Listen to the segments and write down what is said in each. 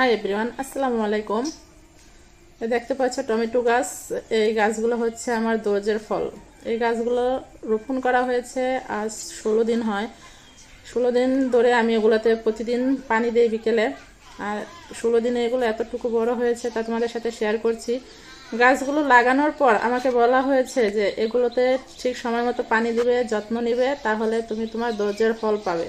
Hi everyone আসসালামু আলাইকুম দেখতে পাচ্ছ, টমেটো গাছ। এই গাছগুলো হচ্ছে আমার দরজের ফল। এই গাছগুলো রোপণ করা হয়েছে আজ ষোলো দিন হয়। ষোলো দিন ধরে আমি এগুলোতে প্রতিদিন পানি দিই বিকেলে। আর ষোলো দিনে এগুলো এতটুকু বড় হয়েছে তা তোমাদের সাথে শেয়ার করছি। গাছগুলো লাগানোর পর আমাকে বলা হয়েছে যে এগুলোতে ঠিক সময় মতো পানি দিবে, যত্ন নিবে, তাহলে তুমি তোমার দরজের ফল পাবে।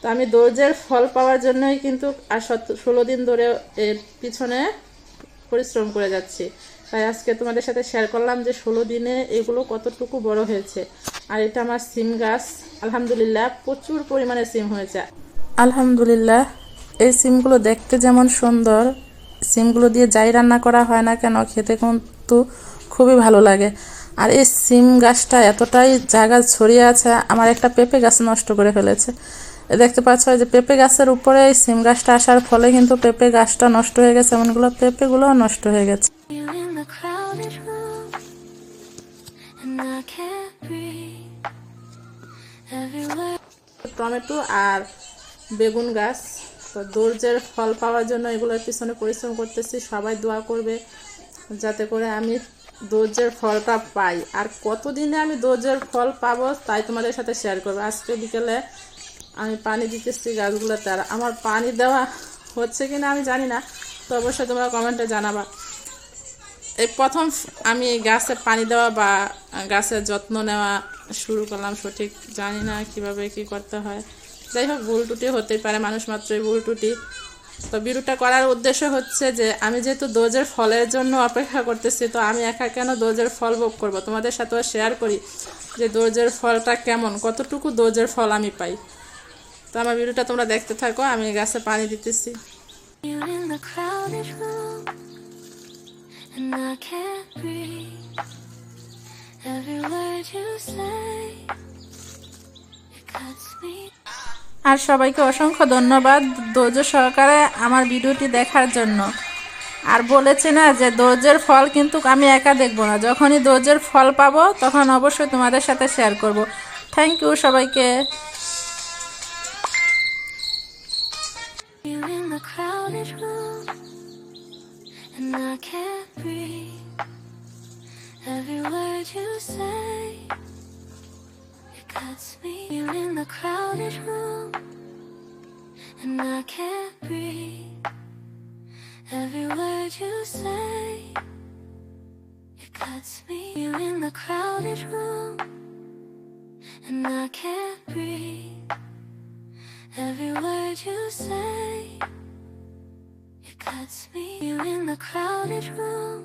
তো আমি দরজের ফল পাওয়ার জন্যই কিন্তু আর ষোলো দিন ধরে এর পিছনে পরিশ্রম করে যাচ্ছি। তাই আজকে তোমাদের সাথে শেয়ার করলাম যে ষোলো দিনে এগুলো কতটুকু বড় হয়েছে। আর এটা আমার সিম গাছ। আলহামদুলিল্লাহ প্রচুর পরিমাণে সিম হয়েছে। আলহামদুলিল্লাহ, এই সিমগুলো দেখতে যেমন সুন্দর, সিমগুলো দিয়ে যাই রান্না করা হয় না কেন, খেতে কিন্তু খুবই ভালো লাগে। আর এই সিম গাছটা এতটাই জায়গা ছড়িয়ে আছে, আমার একটা পেঁপে গাছ নষ্ট করে ফেলেছে। দেখতে পাচ্ছ যে পেঁপে গাছের উপরে এই সিম গাছটা আসার ফলে কিন্তু পেঁপে গাছটা নষ্ট হয়ে গেছে এমনগুলো পেঁপেগুলোও নষ্ট হয়ে গেছে. টমেটো আর বেগুন গাছ তো দর্জের ফল পাওয়ার জন্য এগুলোর পিছনে পরিশ্রম করতেছি সবাই দোয়া করবে যাতে করে আমি দর্জের ফলটা পাই। আর কতদিনে আমি দর্জের ফল পাবো তাই তোমাদের সাথে শেয়ার করব। আজকে বিকেলে আমি পানি দিতেছি গাছগুলোতে। আর আমার পানি দেওয়া হচ্ছে কি না আমি জানি না, তো অবশ্যই তোমরা কমেন্টে জানাবা। এই প্রথম আমি গাছে পানি দেওয়া বা গাছের যত্ন নেওয়া শুরু করলাম, সঠিক জানি না কীভাবে কি করতে হয়। যাই হোক, ভুল টুটি হতেই পারে, মানুষ মাত্রই ভুল টুটি তো বিরুটা করার উদ্দেশ্য হচ্ছে যে, আমি যেহেতু দোজের ফলের জন্য অপেক্ষা করতেছি, তো আমি একা কেন দোজের ফল ভোগ করব? তোমাদের সাথেও শেয়ার করি যে দোজের ফলটা কেমন, কতটুকু দোজের ফল আমি পাই। তো আমার ভিডিওটা তোমরা দেখতে থাকো আমি গাছে পানি দিতেছি. আর সবাইকে অসংখ্য ধন্যবাদ ধৈর্য সহকারে আমার ভিডিওটি দেখার জন্য। আর বলেছে না যে ধৈর্যের ফল কিন্তু আমি একা দেখব না। যখনই ধৈর্যের ফল পাবো তখন অবশ্যই তোমাদের সাথে শেয়ার করব। থ্যাংক ইউ সবাইকে। You in the crowded room, and I can't breathe. Every word you say, it cuts me. You in the crowded room, and I can't breathe. Every word you say, it cuts me. You in the crowded room, and I can't breathe. Every word you say, cuts me. You in the crowded room,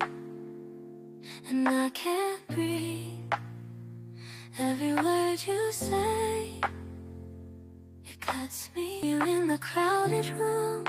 and I can't breathe. Every word you say, it cuts me. You in the crowded room,